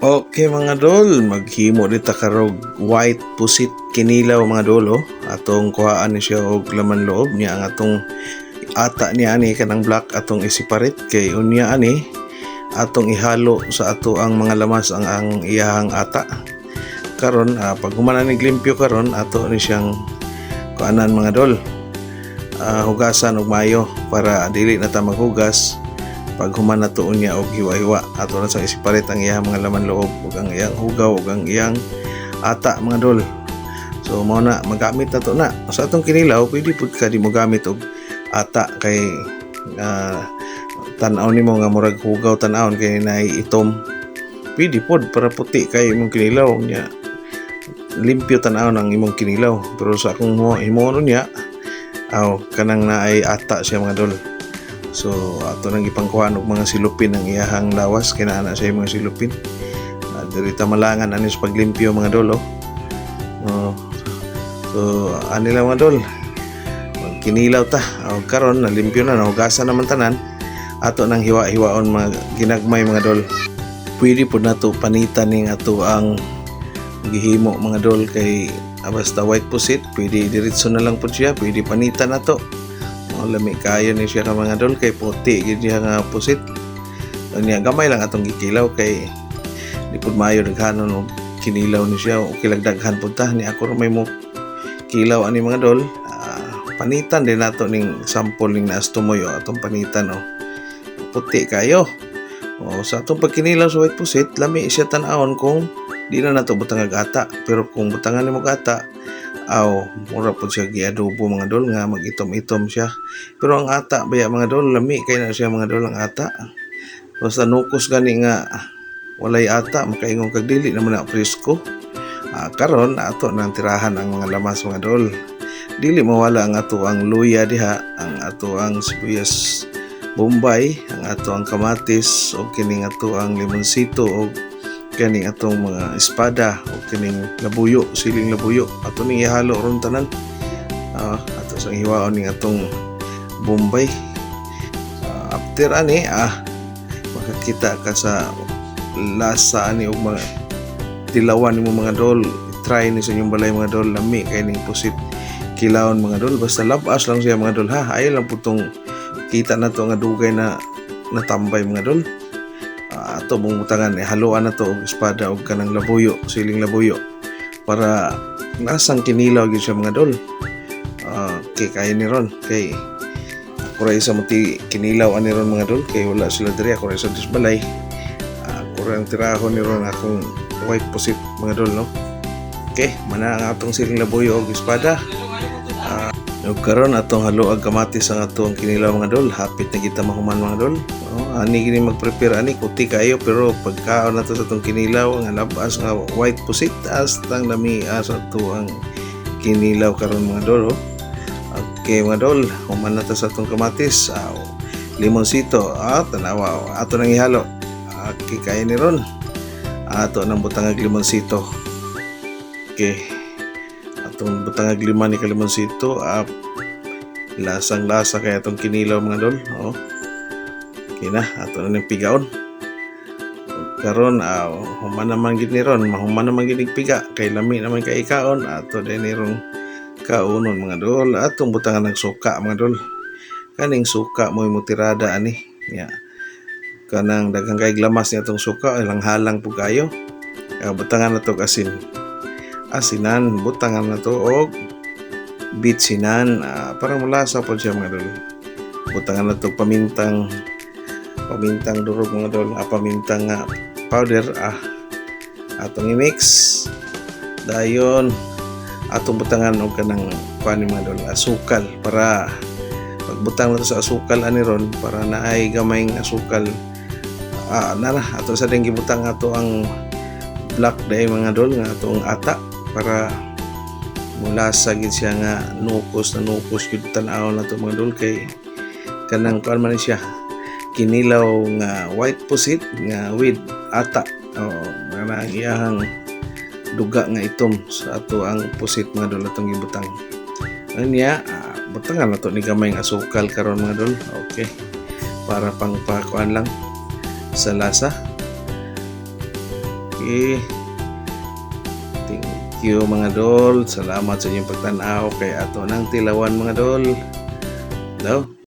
Okay mga dol, maghimo dita karog white pusit kinilaw mga dolo. Atong kuhaan ni siya og laman loob niya ang atong ata niya ani kanang black atong isiparit kay unya ani atong ihalo sa ato ang mga lamas ang ang iyahang ata. Karon ah, pag humanan ni glimpyo karon ato ni siyang kuanan mga dol. Ah, hugasan og mayo para dili na ta maghugas pag human na tuon niya og hiwa-hiwa. Ato na sa isiparit ang iyang mga laman loob ug ang iyang hugaw ug ang iyang ata mga dol. So mao na magamit na to na. Sa atong kinilaw pwede pud ka di mo gamit og ata kay uh, tan-aw nimo nga murag hugaw tan-aw kay naay itom. Pwede pod para puti kay imong kinilaw niya. Limpyo tan-aw ng imong kinilaw. Pero sa akong mo imo niya aw kanang naay ata siya mga dol So ato nang ipangkuhan og mga silupin ang iyahang lawas kay naa yung mga silupin. Uh, dirita malangan anis paglimpyo mga dolo. Oh. so ani lang mga dol. Magkinilaw ta. O karon nalimpyo na nahugasan naman tanan. Ato nang hiwa-hiwaon mga ginagmay mga dol. Pwede po na to panitan ning ato ang gihimo mga dol kay ah, basta white pusit pwede diretso na lang po siya pwede panitan na to lami kayo ni siya ka mga dol kay puti gid siya nga pusit. Niya gamay lang atong gikilaw kay di pud maayo daghanon og kinilaw ni siya o kilagdaghan pud ta ni ako may mo kilaw ani mga dol. Ah, panitan din nato ning sample ning naas tumoy o atong panitan o. Puti kayo. O sa atong pagkinilaw sa white pusit, lami siya tan-awon kung di na nato butang ata pero kung butangan nimo ata aw mura po siya giadobo mga dol nga magitom-itom siya. Pero ang ata baya mga dol lami kay na siya mga dol ang ata. Basta nukos gani nga walay ata makaingon kag dili naman na presko ah, karon ato nang tirahan ang mga lamas mga dol. Dili mawala ang ato ang luya diha ang ato ang sibuyas bombay ang ato ang kamatis o kining ato ang limonsito o kaning atong mga espada o kining labuyo, siling labuyo. Ato ning ihalo ron tanan. Ah, ato sang hiwaon ning atong Bombay. Ah, after ani ah makakita ka sa lasa ani og mga tilawan nimo mga dol. Try ni sa inyong balay mga dol lami kay ning pusit kilawon mga dol basta labas lang siya mga dol ha ay lang putong kita na to nga dugay na natambay mga dol ato mong butangan eh, haluan na to og espada og kanang labuyo siling labuyo. Para nasang kinilaw gyud siya mga dol. Uh, kay kaya ni ron kay ako ra isa muti kinilaw ani ron mga dol kay wala sila diri ako ra isa disbalay. Uh, ako ra ang tirahon ni ron akong white pusit mga dol no? Okay mana ang atong siling labuyo og espada. Uh, ug karon atong haluag kamatis ang atong kinilaw mga dol. Hapit na kita mahuman mga dol. Oh, ani gini mag-prepare ani kuti kayo pero pagkaon na to sa tong kinilaw nga labas nga white pusit as tang lami as to ang kinilaw karon mga dol. Oh. Okay mga dol, human na to sa tong kamatis, uh, limonsito, ah, tanawa, oh. ato nang ihalo. Okay, kaya ni ron. Ato nang butangag limonsito. Okay. Atong butangag lima ni kalimonsito, ah, lasang lasa kaya itong kinilaw mga dol. Oh kina ato na ng pigaon. Karon uh, human naman gid ni ron mahuman naman gid piga kay lami naman kay ikaon ato din ni ron. Kaunon mga dol atong butangan ng suka mga dol. Kaning suka mo mutirada ani. Ya. Kanang daghang kay glamas ni atong suka ilang halang po kayo. Uh, butangan na to asin asinan butangan na og bitsinan. Uh, para mulasa po siya mga dol. Butangan na pamintang pamintang durog mga dol ah, pamintang uh, powder. Ah atong i-mix. Dayon atong butangan og kanang kuan mga dol asukal para pagbutang nato sa asukal ani ron para naay gamayng asukal. Ah nara ato sa ding gibutang ato ang black day mga dol nga atong ata para mula sa gid siya nga nukos na nukos gid tan-aw na mga dol kay kanang kuan man siya kinilaw nga white pusit nga with ata oh, nga ang duga nga itom sa ato ang pusit mga dol atong gibutang anya uh, butangan na to ni gamay nga asukal karon mga dol okay para pang pakuan lang sa lasa Okay. Thank you mga dol. Salamat sa inyong pagtanaw kay ato ng tilawan mga dol. Daw.